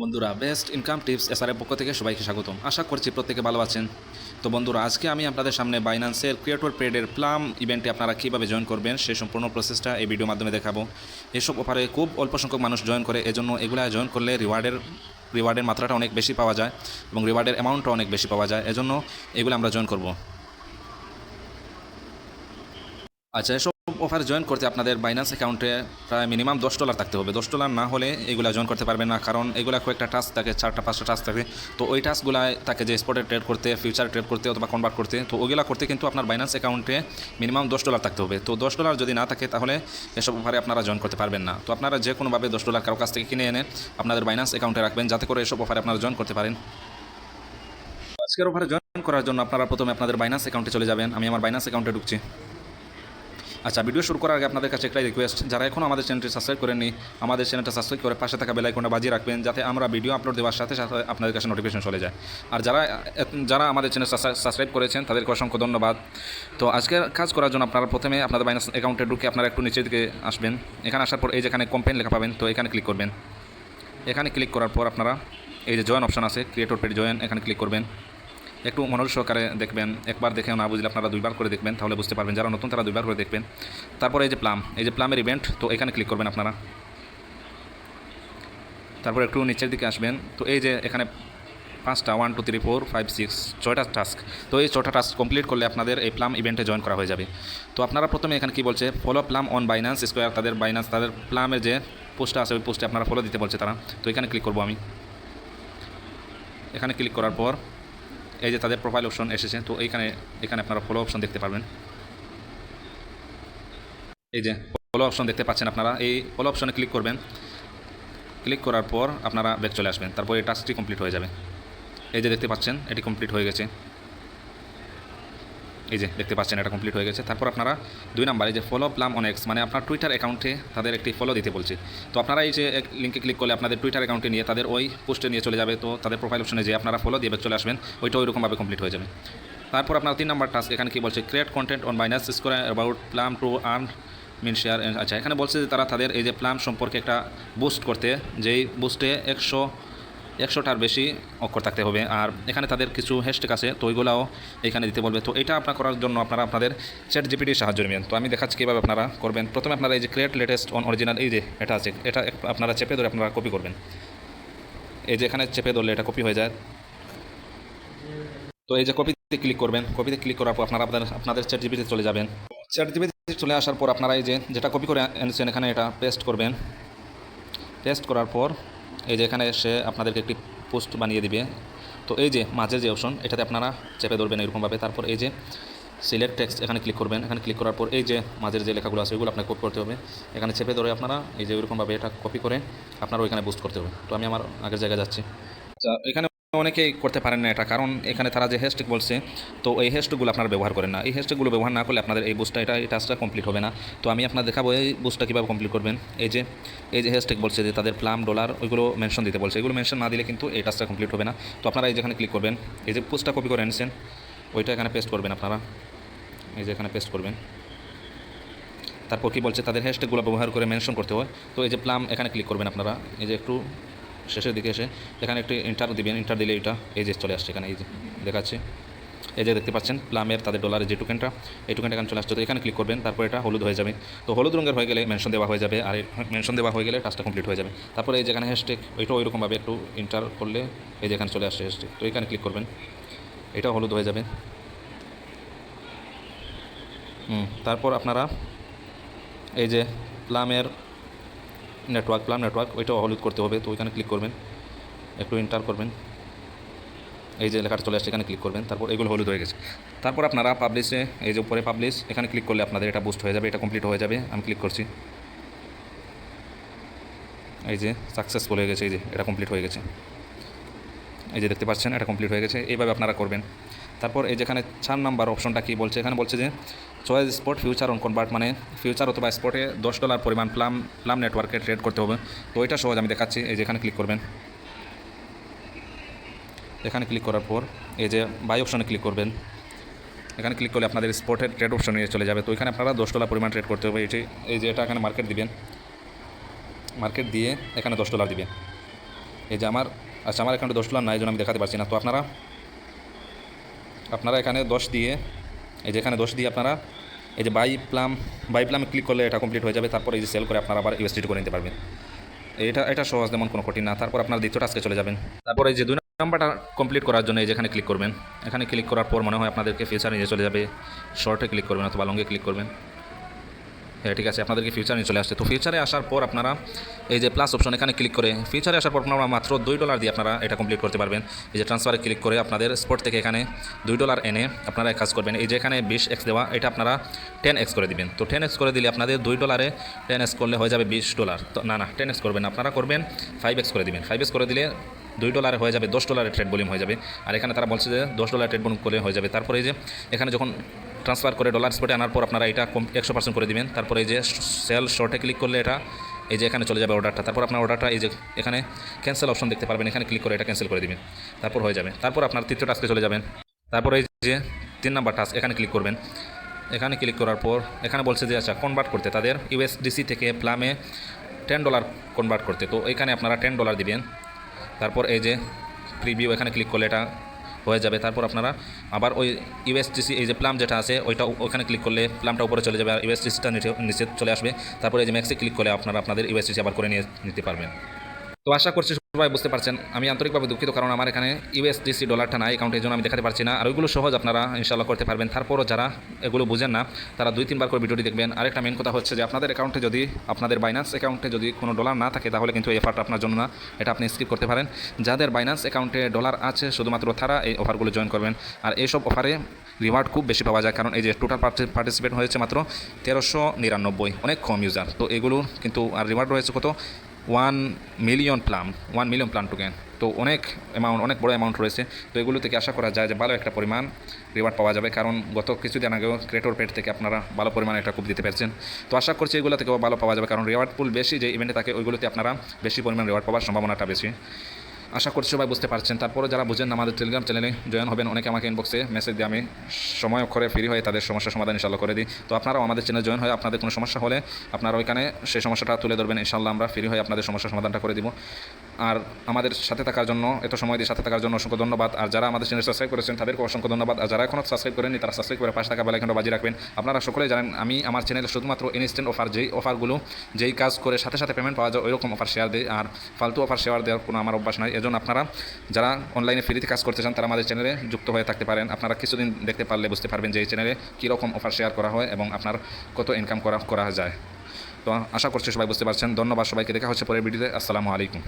বন্ধুরা। Best income tips এসআরের পক্ষ থেকে সবাইকে স্বাগতম। আশা করছি প্রত্যেকে ভালো আছেন। তো বন্ধুরা, আজকে আমি আপনাদের সামনে বাইন্যান্সের ক্রিয়েটর পেডের প্লাম ইভেন্টে আপনারা কীভাবে জয়েন করবেন সেই সম্পূর্ণ প্রসেসটা এই ভিডিওর মাধ্যমে দেখাবো। এসব অফারে খুব অল্প সংখ্যক মানুষ জয়েন করে, এজন্য এগুলা জয়েন করলে রিওয়ার্ডের রিওয়ার্ডের মাত্রাটা অনেক বেশি পাওয়া যায় এবং রিওয়ার্ডের অ্যামাউন্টটা অনেক বেশি পাওয়া যায়। এজন্য এগুলো আমরা জয়েন করব। আচ্ছা অফার জয়েন করতে আপনাদের বাইন্যান্স অ্যাকাউন্টে প্রায় মিনিমাম দশ ডলার থাকতে হবে। দশ ডলার না হলে এগুলো জয়েন করতে পারবেন না, কারণ এগুলো কয়েকটা টাস্ক থাকে, চারটা, পাঁচটা টাস্ক থাকে। তো ওই টাস্কগুলায় তাকে যে স্পটে ট্রেড করতে ফিউচার ট্রেড করতে অথবা কনভার্ট করতে, তো ওগুলা করতে কিন্তু আপনার বাইন্যান্স অ্যাকাউন্টে মিনিমাম দশ ডলার থাকতে হবে। তো দশ ডলার যদি না থাকে তাহলে এসব অফারে আপনারা জয়েন করতে পারবেন না। তো আপনারা যে কোনোভাবে দশ ডলার কারও কাছ থেকে কিনে এনে আপনাদের বাইন্যান্স অ্যাকাউন্টে রাখবেন, যাতে করে এসব অফারে আপনারা জয়েন করতে পারেন। আজকের অফারে জয়েন করার জন্য আপনারা প্রথমে আপনাদের বাইন্যান্স অ্যাকাউন্টে চলে যাবেন। আমি আমার বাইন্যান্স অ্যাকাউন্টে ঢুকছি। আচ্ছা ভিডিও শুরু করার আগে আপনাদের কাছে একটাই রিকোয়েস্ট যারা এখনও আমাদের চ্যানেলটি সাবস্ক্রাইব করেননি, আমাদের চ্যানেলটা সাবস্ক্রাইব করে পাশে থাকা বেলাইকনটা বাজিয়ে রাখবেন, যাতে আমরা ভিডিও আপলোড দেওয়ার সাথে সাথে আপনাদের কাছে নোটিফিকেশন চলে যায়। আর যারা যারা আমাদের চ্যানেল সাবস্ক্রাইব করেছেন, তাদেরকে অসংখ্য ধন্যবাদ। তো আজকের কাজ করার জন্য আপনারা প্রথমে আপনাদের বাইনাস অ্যাকাউন্টে ঢুকে আপনারা একটু নিচের দিকে আসবেন। এখানে আসার পর এই যেখানে কম্পেন লেখা পাবেন, তো এখানে ক্লিক করবেন। এখানে ক্লিক করার পর আপনারা, এই যে জয়েন অপশান আছে ক্রিয়েটর পেড জয়েন এখানে ক্লিক করবেন। একটু মনোযোগ সহকারে দেখবেন, একবার দেখে না বুঝলে আপনারা দুইবার করে দেখবেন, তাহলে বুঝতে পারবেন যারা নতুন তারা দুইবার করে দেখবেন। তারপরে এই যে প্লাম এই যে প্লামের ইভেন্ট তো এখানে ক্লিক করবেন আপনারা। তারপর একটু নিচের দিকে আসবেন, তো এই যে এখানে পাঁচটা one two three four five six ছয়টা টাস্ক তো এই ছটা টাস্ক কমপ্লিট করলে আপনাদের এই প্লাম ইভেন্টে জয়েন করা হয়ে যাবে। তো আপনারা প্রথমে এখানে কি বলছে follow Plume on Binance square তাদের বাইন্যান্স তাদের প্লামের যে পোস্টটা আছে, ওই পোস্টে আপনারা ফলো দিতে বলছে তারা। তো এখানে ক্লিক করব আমি। এখানে ক্লিক করার পর এই যে তাদের প্রোফাইল অপশন এসেছে, তো এইখানে, এখানে আপনারা ফলো অপশন দেখতে পারবেন। এই যে ফলো অপশন দেখতে পাচ্ছেন আপনারা, এই ফলো অপশনে ক্লিক করবেন। ক্লিক করার পর আপনারা ব্যাক চলে আসবেন, তারপর এই টাস্কটি কমপ্লিট হয়ে যাবে। এই যে দেখতে পাচ্ছেন, এটি কমপ্লিট হয়ে গেছে। এই যে দেখতে পাচ্ছেন, এটা কমপ্লিট হয়ে গেছে। তারপর আপনারা দুই নাম্বার, এই যে ফলো প্লাম অন এক্স মানে আপনার টুইটার অ্যাকাউন্টে তাদের একটি ফলো দিতে বলছে। তো আপনারা এই যে লিঙ্কে ক্লিক করলে আপনাদের টুইটার অ্যাকাউন্টে নিয়ে তাদের ওই পোস্টে নিয়ে চলে যাবে। তো তাদের প্রোফাইল অপশনে যে আপনারা ফলো দিয়ে চলে আসবেন, ওইটা ওইরকমভাবে কমপ্লিট হয়ে যাবে। তারপর আপনার তিন নাম্বার টাস্ক এখানে কি বলছে create content on Binance square about Plume to earn mind share আচ্ছা এখানে বলছে যে তারা তাদের এই যে প্লাম সম্পর্কে একটা বুস্ট করতে, যেই বুস্টে একশো একশোটার বেশি অক্ষর থাকতে হবে। আর এখানে তাদের কিছু হ্যাশট্যাগ আছে, তো ওইগুলাও এখানে দিতে বলবে। তো এটা আপনার করার জন্য আপনারা আপনাদের চ্যাট জিপিটির সাহায্য নেবেন। তো আমি দেখাচ্ছি কীভাবে আপনারা করবেন। প্রথমে আপনারা এই যে ক্রিয়েট লেটেস্ট অন অরিজিনাল এই যে এটা আছে, এটা আপনারা চেপে ধরে আপনারা কপি করবেন। এই যে এখানে চেপে ধরলে এটা কপি হয়ে যায়। তো এই যে কপিতে ক্লিক করবেন। কপিতে ক্লিক করার পর আপনারা আপনাদের আপনাদের চ্যাট জিপিতে চলে যাবেন। চ্যাট জিপিতে চলে আসার পর আপনারা এই যে যেটা কপি করে এনেছেন, এখানে এটা পেস্ট করবেন। পেস্ট করার পর এই যে এখানে এসে আপনাদেরকে একটি পোস্ট বানিয়ে দিবে। তো এই যে মাঝের যে অপশন এটাতে আপনারা চেপে ধরবেন এরকমভাবে। তারপর এই যে সিলেক্ট টেক্সট এখানে ক্লিক করবেন। এখানে ক্লিক করার পর এই যে মাঝের যে লেখাগুলো আছে ওইগুলো আপনাকে কপি করতে হবে। এখানে চেপে ধরে আপনারা এই যে ওইরকমভাবে এটা কপি করে আপনারা ওইখানে বুস্ট করতে হবে। তো আমি আমার আগের জায়গায় যাচ্ছি। আচ্ছা এখানে অনেকেই করতে পারেন না এটা, কারণ এখানে তারা যে হ্যাশট্যাগ বলছে, তো এই হ্যাশট্যাগুলো আপনারা ব্যবহার করেন না। এই হ্যাশট্যাগুলো ব্যবহার না করলে আপনাদের এই বুস্টটা এটা, এই টাস্কটা কমপ্লিট হবে না। তো আমি আপনার দেখাবো এই বুস্টটা কীভাবে কমপ্লিট করবেন। এই যে এই যে হ্যাশট্যাগ বলছে যে তাদের প্লাম ডলার ওইগুলো মেনশন দিতে বলছে। এগুলো মেনশন না দিলে কিন্তু এই টাস্কটা কমপ্লিট হবে না। তো আপনারা এই যেখানে ক্লিক করবেন, এই যে পোস্টটা কপি করে এনেছেন, ওইটা এখানে পেস্ট করবেন আপনারা। এই যে এখানে পেস্ট করবেন। তারপর কী বলছে? তাদের হ্যাশট্যাগুলো ব্যবহার করে মেনশন করতে হয় তো এই যে প্লাম এখানে ক্লিক করবেন আপনারা। এই যে একটু শেষের দিকে এসে এখানে একটু ইন্টার দিবেন, ইন্টার দিলে এটা এই যে চলে আসছে এখানে, এই যে দেখাচ্ছে। এই যে দেখতে পাচ্ছেন, প্লামের তাদের ডলারের যে টোকেনটা এই টোকেনটা এখানে চলে আসছে। তো এখানে ক্লিক করবেন, তারপর এটা হলুদ হয়ে যাবে। তো হলুদ রঙের হয়ে গেলে মেনশন দেওয়া হয়ে যাবে, আর মেনশন দেওয়া হয়ে গেলে টাস্কটা কমপ্লিট হয়ে যাবে। তারপরে এই যেখানে হ্যাশট্যাগ ওইটা ওইরকমভাবে একটু ইন্টার করলে এই যেখানে চলে আসছে হ্যাশট্যাগ তো এখানে ক্লিক করবেন এটা হলুদ হয়ে যাবে। হুম, তারপর আপনারা এই যে প্লামের নেটওয়ার্ক প্লাম নেটওয়ার্ক ওইটাও হলুদ করতে হবে, তো ওইখানে ক্লিক করবেন, একটু ইন্টার করবেন, এই যে লেখাটা চলে আসছে, এখানে ক্লিক করবেন, তারপর এগুলো হলুদ হয়ে গেছে। তারপর আপনারা পাবলিশে এই যে উপরে পাবলিশ এখানে ক্লিক করলে আপনাদের এটা বুস্ট হয়ে যাবে, এটা কমপ্লিট হয়ে যাবে, আমি ক্লিক করছি। এই যে সাকসেসফুল হয়ে গেছে, এই যে এটা কমপ্লিট হয়ে গেছে। এই যে দেখতে পাচ্ছেন, এটা কমপ্লিট হয়ে গেছে, এইভাবে আপনারা করবেন। তারপর এই যেখানে চার নাম্বার অপশনটা কী বলছে? এখানে বলছে যে choice spot future on convert মানে ফিউচার অথবা স্পটে দশ ডলার পরিমাণ প্লাম প্লাম নেটওয়ার্কে ট্রেড করতে হবে। তো ওইটা সহজ আমি দেখাচ্ছি, এই যেখানে ক্লিক করবেন। এখানে ক্লিক করার পর এই যে বাই অপশনে ক্লিক করবেন। এখানে ক্লিক করলে আপনাদের স্পটের ট্রেড অপশনে চলে যাবে। তো এখানে আপনারা দশ ডলার পরিমাণ ট্রেড করতে হবে। এটি এই যে এটা এখানে মার্কেট দিবেন। মার্কেট দিয়ে এখানে দশ ডলার দিবেন। এই যে আমার আচ্ছা আমার এখানে দশ ডলার নাই জন্য আমি দেখাতে পারছি না। তো আপনারা আপনারা এখানে দশ দিয়ে, এই যে এখানে দশ দিয়ে আপনারা, এই যে বাই প্লাম বাই প্লামে ক্লিক করলে এটা কমপ্লিট হয়ে যাবে, তারপর এই যে সেল করে আপনারা আবার ইউএসডিটি করে নিতে পারবেন। এটা এটা সহজ যেমন কোনো কঠিন না। তারপর আপনার দ্বিতীয় টাস্কে চলে যাবেন। তারপর এই যে দুই নাম্বারটা কমপ্লিট করার জন্য এই যেখানে ক্লিক করবেন। এখানে ক্লিক করার পর মনে হয় আপনাদেরকে ফিউচার নিয়ে চলে যাবে। শর্টে ক্লিক করবেন অথবা লঙ্গে ক্লিক করবেন। হ্যাঁ ঠিক আছে, আপনাদেরকে ফিউচার নিয়ে চলে আসছে। তো ফিউচারে আসার পর আপনারা এই যে প্লাস অপশন এখানে ক্লিক করে ফিউচারে আসার পর আপনারা মাত্র দুই ডলার দিয়ে আপনারা এটা কমপ্লিট করতে পারবেন। এই যে ট্রান্সফারে ক্লিক করে আপনাদের স্পট থেকে এখানে দুই ডলার এনে আপনারা এক কাজ করবেন, এই যে এখানে বিশ এক্স দেওয়া, এটা আপনারা টেন এক্স করে দিবেন। তো টেন এক্স করে দিলে আপনাদের দুই ডলারে টেন এক্স করলে হয়ে যাবে বিশ ডলার তো না না টেন এক্স করবেন আপনারা করবেন ফাইভ এক্স করে দিবেন। ফাইভ এক্স করে দিলে দুই ডলারে হয়ে যাবে দশ ডলারের ট্রেড ভলিউম হয়ে যাবে। আর এখানে তারা বলছে যে দশ ডলার ট্রেড ভলিউম করে হয়ে যাবে। তারপরে যে এখানে যখন ট্রান্সফার করে ডলার স্পটে আনার পর আপনারা এটা কম একশো পার্সেন্ট করে দিবেন। তারপরে এই যে সেল শর্টে ক্লিক করলে এটা, এই যে এখানে চলে যাবে অর্ডারটা তারপর আপনার অর্ডারটা এই যে এখানে ক্যান্সেল অপশন দেখতে পারবেন। এখানে ক্লিক করে এটা ক্যান্সেল করে দিবেন। তারপর হয়ে যাবে। তারপর আপনার তৃতীয় টাস্কে চলে যাবেন। তারপর এই যে তিন নাম্বার টাস্ক এখানে ক্লিক করবেন। এখানে ক্লিক করার পর এখানে বলছে যে আচ্ছা কনভার্ট করতে। তাদের ইউএসডিসি থেকে প্লামে টেন ডলার কনভার্ট করতে। তো এখানে আপনারা টেন ডলার দিবেন। তারপর এই যে প্রিভিউ এখানে ক্লিক করলে এটা হয়ে যাবে। তারপর আপনারা আবার ওই ইউএসটিসি এই যে প্লাম যেটা আছে, ওইটা ওখানে ক্লিক করলে প্লামটা উপরে চলে যাবে আর ইউএসটিসিটা নিচে নিচে চলে আসবে। তারপরে এই যে ম্যাক্সে ক্লিক করলে আপনারা আপনাদের ইউএসটিসি আবার করে নিয়ে নিতে পারবেন। তো আশা করছি সবাই বুঝতে পারছেন। আমি আন্তরিকভাবে দুঃখিত, কারণ আমার এখানে ইউএসডিসি ডলারটা নাই অ্যাকাউন্টের জন্য আমি দেখাতে পারছি না। আর ওইগুলো সহজ আপনারা ইনশাল্লাহ করতে পারবেন। তারপরও যারা এগুলো বুঝেন না, তারা দুই তিনবার করে ভিডিওটি দেখবেন। আরেকটা মেন কথা হচ্ছে যে আপনাদের অ্যাকাউন্টে যদি, আপনাদের বাইন্যান্স অ্যাকাউন্টে যদি কোনো ডলার না থাকে, তাহলে কিন্তু এই অফারটা আপনার জন্য না। এটা আপনি স্কিপ করতে পারেন। যাদের বাইন্যান্স অ্যাকাউন্টে ডলার আছে, শুধুমাত্র তারা এই অফারগুলো জয়েন করবেন। আর এইসব অফারে রিওয়ার্ড খুব বেশি পাওয়া যায়, কারণ এই যে টোটাল পার্টিসিপেট হয়েছে মাত্র তেরোশো নিরানব্বই, অনেক কম ইউজার তো এগুলো কিন্তু আর রিওয়ার্ড রয়েছে কত? One million Plume one million Plume token তো অনেক অ্যামাউন্ট অনেক বড় অ্যামাউন্ট রয়েছে। তো এগুলো থেকে আশা করা যায় যে ভালো একটা পরিমাণ রিওয়ার্ড পাওয়া যাবে। কারণ গত কিছুদিন আগেও ক্রেটোর পেট থেকে আপনারা ভালো পরিমাণে একটা কুপ দিতে পেরেছেন। তো আশা করছি এগুলো থেকেও ভালো পাওয়া যাবে। কারণ রিওয়ার্ড পুল বেশি যে ইভেন্টে থাকে, ওইগুলোতে আপনারা বেশি পরিমাণ রিওয়ার্ড পাওয়ার সম্ভাবনাটা বেশি। আশা করছি সবাই বুঝতে পারছেন। তারপরে যারা বুঝেন আমাদের টেলিগ্রাম চ্যানেলে জয়েন হবেন, অনেকে আমাকে ইনবক্সে মেসেজ দিয়ে আমি সময় অক্ষরে ফ্রি হয়ে তাদের সমস্যার সমাধান ইনশাল্লাহ করে দিই। তো আপনারাও আমাদের চ্যানেলে জয়েন হয়ে আপনাদের কোনো সমস্যা হলে আপনারা ওইখানে সেই সমস্যাটা তুলে ধরবেন। ইনশাল্লাহ আমরা ফ্রি হয়ে আপনাদের সমস্যার সমাধানটা করে দিব। আর আমাদের সাথে থাকার জন্য, এত সময় দিয়ে সাথে থাকার জন্য অসংখ্য ধন্যবাদ। আর যারা আমাদের চ্যানেল সাবস্ক্রাইব করেছেন, তাদেরকে অসংখ্য ধন্যবাদ। আর যারা এখনও সাবস্ক্রাইব করেননি, তারা সাবস্ক্রাইব করে পাঁচ টাকা বেলাইকনটা বাজি রাখবেন। আপনারা সকলে জানেন, আমি আমার চ্যানেলে শুধুমাত্র ইনস্ট্যান্ট অফার যেই অফারগুলো যেই কাজ করে সাথে সাথে পেমেন্ট পাওয়া যায়, ওইরকম অফার শেয়ার দেয়। আর ফালতু অফার শেয়ার দেওয়ার কোনো আমার অভ্যাস নাই। এজন্য আপনারা, যারা অনলাইনে ফ্রিতে কাজ করতে চান, তারা আমাদের চ্যানেলে যুক্ত হয়ে থাকতে পারেন। আপনারা কিছুদিন দেখতে পারলে বুঝতে পারবেন যে এই চ্যানেলে কীরকম অফার শেয়ার করা হয় এবং আপনার কত ইনকাম করা করা যায়। তো আশা করছি সবাই বুঝতে পারছেন। ধন্যবাদ সবাইকে। দেখা হচ্ছে পরের ভিডিওতে। আসসালামু আলাইকুম।